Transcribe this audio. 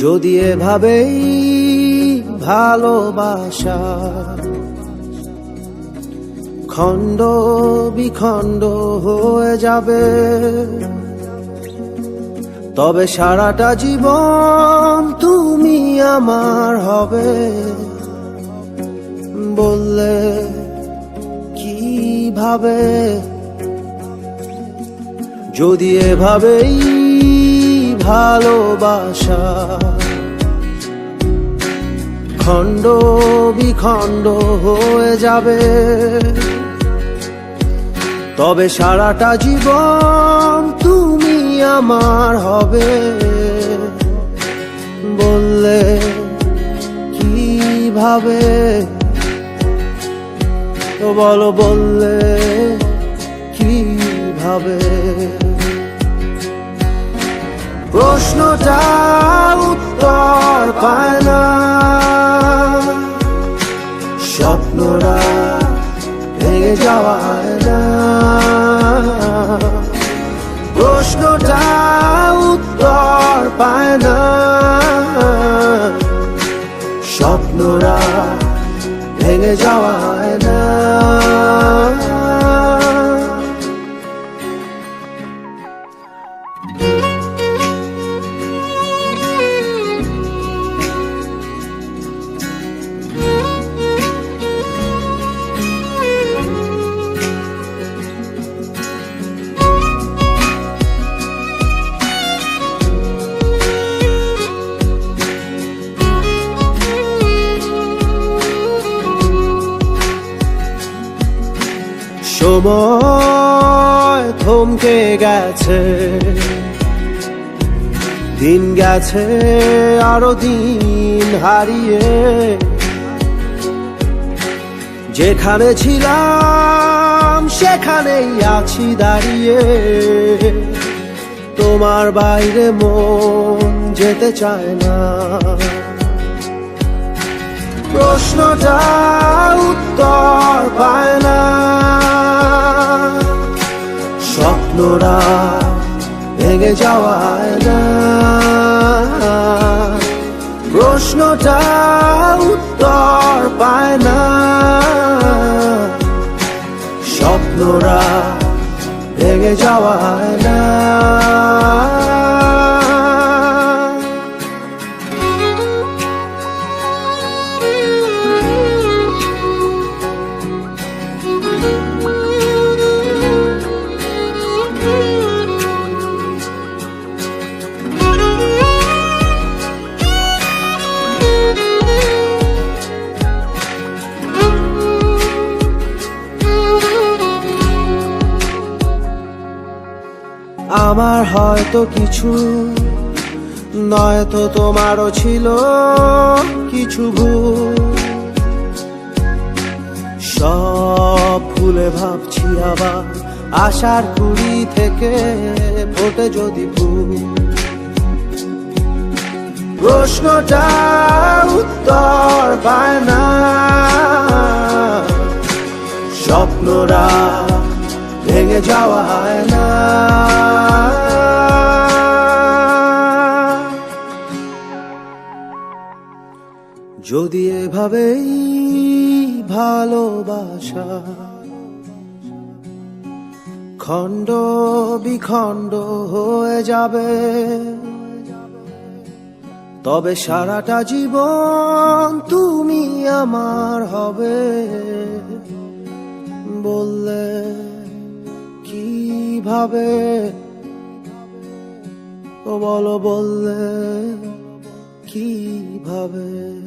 যদি এভাবেই ভালোবাসা খণ্ড বিখণ্ড হয়ে যাবে। তবে সারাটা জীবন তুমি আমার হবে। বললে কীভাবে? যদি এভাবেই ভালোবাসা খণ্ড বিখণ্ড হয়ে যাবে। তবে সারাটা জীবন তুমি আমার হবে। বললে কীভাবে? তো বলো, বললে কীভাবে? প্রশ্নটা উত্তর পায় না। স্বপ্নরা ভেঙে যাওয়ায় না। ভেঙে হয় সময় থমকে গেছে। দিন গেছে, আরও দিন হারিয়ে। যেখানে ছিলাম, সেখানেই আছি দাঁড়িয়ে। তোমার বাইরে মন যেতে চায় না। প্রশ্নটা উত্তর পায় না। স্বপ্নরা ভেঙে যাওয়ায় না। প্রশ্নটা উত্তর পায় না। স্বপ্নরা ভেঙে যাওয়ায় আমার হয়তো কিছু নয়তো তোমারও ছিল কিছু ভুল। সব ভুলে ভাবছি আবার আশার কুড়ি থেকে ফোটে যদি ভুল। প্রশ্নটা উত্তর পায় না। স্বপ্নরা ভেঙে যাওয়া হয় না। যদি এভাবেই ভালোবাসা, খণ্ড বিখণ্ড হয়ে যাবে। তবে সারাটা জীবন তুমি আমার হবে। বললে কীভাবে? ও বলো, বললে কীভাবে?